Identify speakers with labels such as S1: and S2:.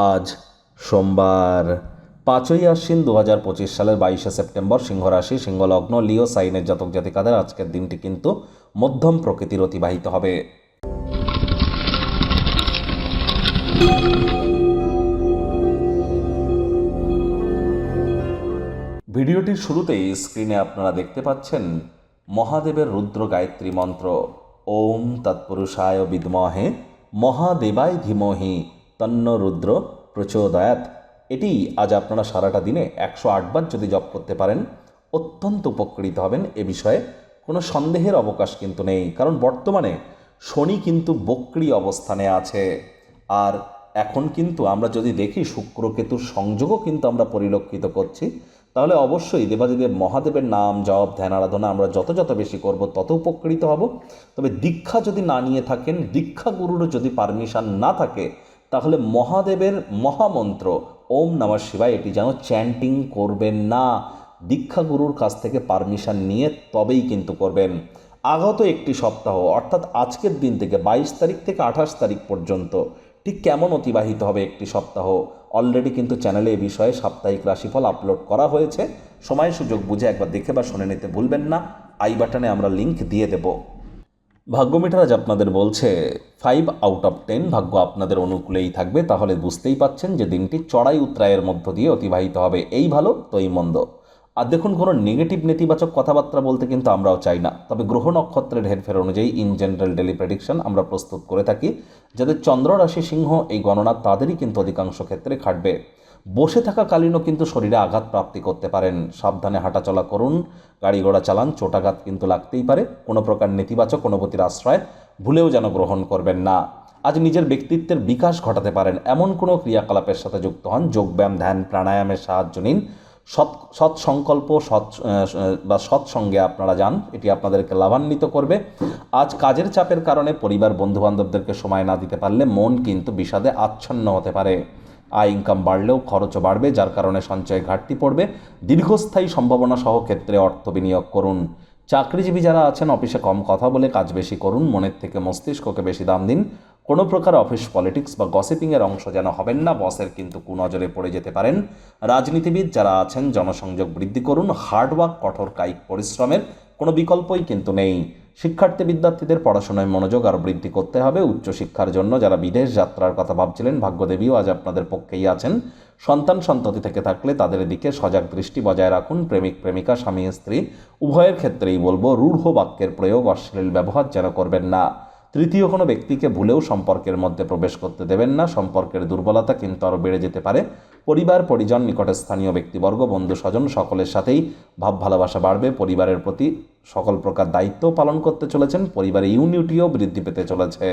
S1: আজ সোমবার পাঁচই আশ্বিন দু হাজার পঁচিশ সালের বাইশে সেপ্টেম্বর সিংহরাশি, সিংহলগ্ন, লিও, সাইনের জাতক জাতিকাদের আজকের দিনটি কিন্তু মধ্যম প্রকৃতির অতিবাহিত হবে। ভিডিওটির শুরুতেই স্ক্রিনে আপনারা দেখতে পাচ্ছেন মহাদেবের রুদ্র গায়ত্রী মন্ত্র। ওম তৎপুরুষায় বিদ্মহে, মহাদেবায় ধীমহি। তন্ন রুদ্র প্রচোদয়াত। এটি আজ আপনারা সারাটা দিনে একশো আটবার যদি জপ করতে পারেন, অত্যন্ত উপকৃত হবেন এ বিষয়ে। কোনো সন্দেহের অবকাশ কিন্তু নেই, কারণ বর্তমানে শনি কিন্তু বক্রি অবস্থানে আছে। আর এখন কিন্তু আমরা যদি দেখি শুক্র কেতুর সংযোগও কিন্তু আমরা পরিলক্ষিত করছি, তাহলে অবশ্যই দেবাদিদেব মহাদেবের নাম, জপ, ধ্যান, আরাধনা আমরা যত যত বেশি করব, তত উপকৃত হব। তবে দীক্ষা যদি না নিয়ে থাকেন, দীক্ষা গুরুরও যদি পারমিশন না থাকে তাহলে মহাদেবের মহামন্ত্র, ওম নমঃ শিবায়, এটি যেন চ্যান্টিং করবেন না। দীক্ষা গুরুর কাছ থেকে পারমিশন নিয়ে তবেই কিন্তু করবেন। আগত একটি সপ্তাহ, অর্থাৎ আজকের দিন থেকে বাইশ তারিখ থেকে আঠাশ তারিখ পর্যন্ত, ঠিক কেমন অতিবাহিত হবে একটি সপ্তাহ? অলরেডি কিন্তু চ্যানেলে এ বিষয়ে সাপ্তাহিক রাশিফল আপলোড করা হয়েছে। সময় সুযোগ বুঝে একবার দেখে বা শুনে নিতে ভুলবেন না। আই বাটনে আমরা লিংক দিয়ে দেব। ভাগ্যমিটার আজ আপনাদের বলছে ফাইভ আউট অফ টেন ভাগ্য আপনাদের অনুকূলেই থাকবে। তাহলে বুঝতেই পাচ্ছেন যে দিনটি চড়াই উত্তরায়ের মধ্য দিয়ে অতিবাহিত হবে। এই ভালো তো এই মন্দ। আর দেখুন, কোনো নেগেটিভ নেতিবাচক কথাবার্তা বলতে কিন্তু আমরাও চাই না। তবে গ্রহ নক্ষত্রের হেরফের অনুযায়ী ইন জেনারেল ডেলি প্রেডিকশন আমরা প্রস্তুত করে থাকি যাদের চন্দ্র, রাশি, সিংহ এই গণনা তাদেরই কিন্তু অধিকাংশ ক্ষেত্রে খাটবে। বসে থাকাকালীনও কিন্তু শরীরে আঘাত প্রাপ্তি করতে পারেন। সাবধানে হাঁটাচলা করুন, গাড়ি ঘোড়া চালান, চোটাঘাত কিন্তু লাগতেই পারে। কোনো প্রকার নেতিবাচক অনুভূতির আশ্রয় ভুলেও যেন গ্রহণ করবেন না। আজ নিজের ব্যক্তিত্বের বিকাশ ঘটাতে পারেন। এমন কোনো ক্রিয়াকলাপের সাথে যুক্ত হন, যোগব্যায়াম, ধ্যান, প্রাণায়ামের সাহায্য নিন। সৎ সৎ সংকল্প, সৎ বা সৎসঙ্গে আপনারা যান, এটি আপনাদেরকে লাভান্বিত করবে। আজ কাজের চাপের কারণে পরিবার, বন্ধুবান্ধবদেরকে সময় না দিতে পারলে মন কিন্তু বিষাদে আচ্ছন্ন হতে পারে। আয় ইনকাম বাড়লেও খরচও বাড়বে, যার কারণে সঞ্চয় ঘাটতি পড়বে। দীর্ঘস্থায়ী সম্ভাবনা সহ ক্ষেত্রে অর্থ বিনিয়োগ করুন। চাকরিজীবী যারা আছেন, অফিসে কম কথা বলে কাজ বেশি করুন, মনের থেকে মস্তিষ্ককে বেশি দাম দিন। কোনো প্রকার অফিস পলিটিক্স বা গসিপিংয়ের অংশ যেন হবেন না, বসের কিন্তু কুনজরে পড়ে যেতে পারেন। রাজনীতিবিদ যারা আছেন, জনসংযোগ বৃদ্ধি করুন। হার্ডওয়ার্ক কঠোর কায়িক পরিশ্রমের কোনো বিকল্পই কিন্তু নেই। শিক্ষার্থী বিদ্যার্থীদের পড়াশোনায় মনোযোগ আর বৃদ্ধি করতে হবে। উচ্চশিক্ষার জন্য যারা বিদেশ যাত্রার কথা ভাবছিলেন, ভাগ্যদেবীও আজ আপনাদের পক্ষেই আছেন। সন্তান সন্ততি থেকে থাকলে তাদের দিকে সজাগ দৃষ্টি বজায় রাখুন। প্রেমিক, প্রেমিকা, স্বামী, স্ত্রী, উভয়ের ক্ষেত্রেই বলব, রূঢ় বাক্যের প্রয়োগ অশ্লীল ব্যবহার যেন করবেন না। তৃতীয় কোনো ব্যক্তিকে ভুলেও সম্পর্কের মধ্যে প্রবেশ করতে দেবেন না। সম্পর্কের দুর্বলতা কিন্তু আরও বেড়ে যেতে পারে। পরিবার, পরিজন, নিকটে স্থানীয় ব্যক্তিবর্গ, বন্ধু, স্বজন সকলের সাথেই ভাব ভালোবাসা বাড়বে। পরিবারের প্রতি সকল প্রকার দায়িত্ব পালন করতে চলেছেন। পরিবারের ইউনিটিও বৃদ্ধি পেতে চলেছে।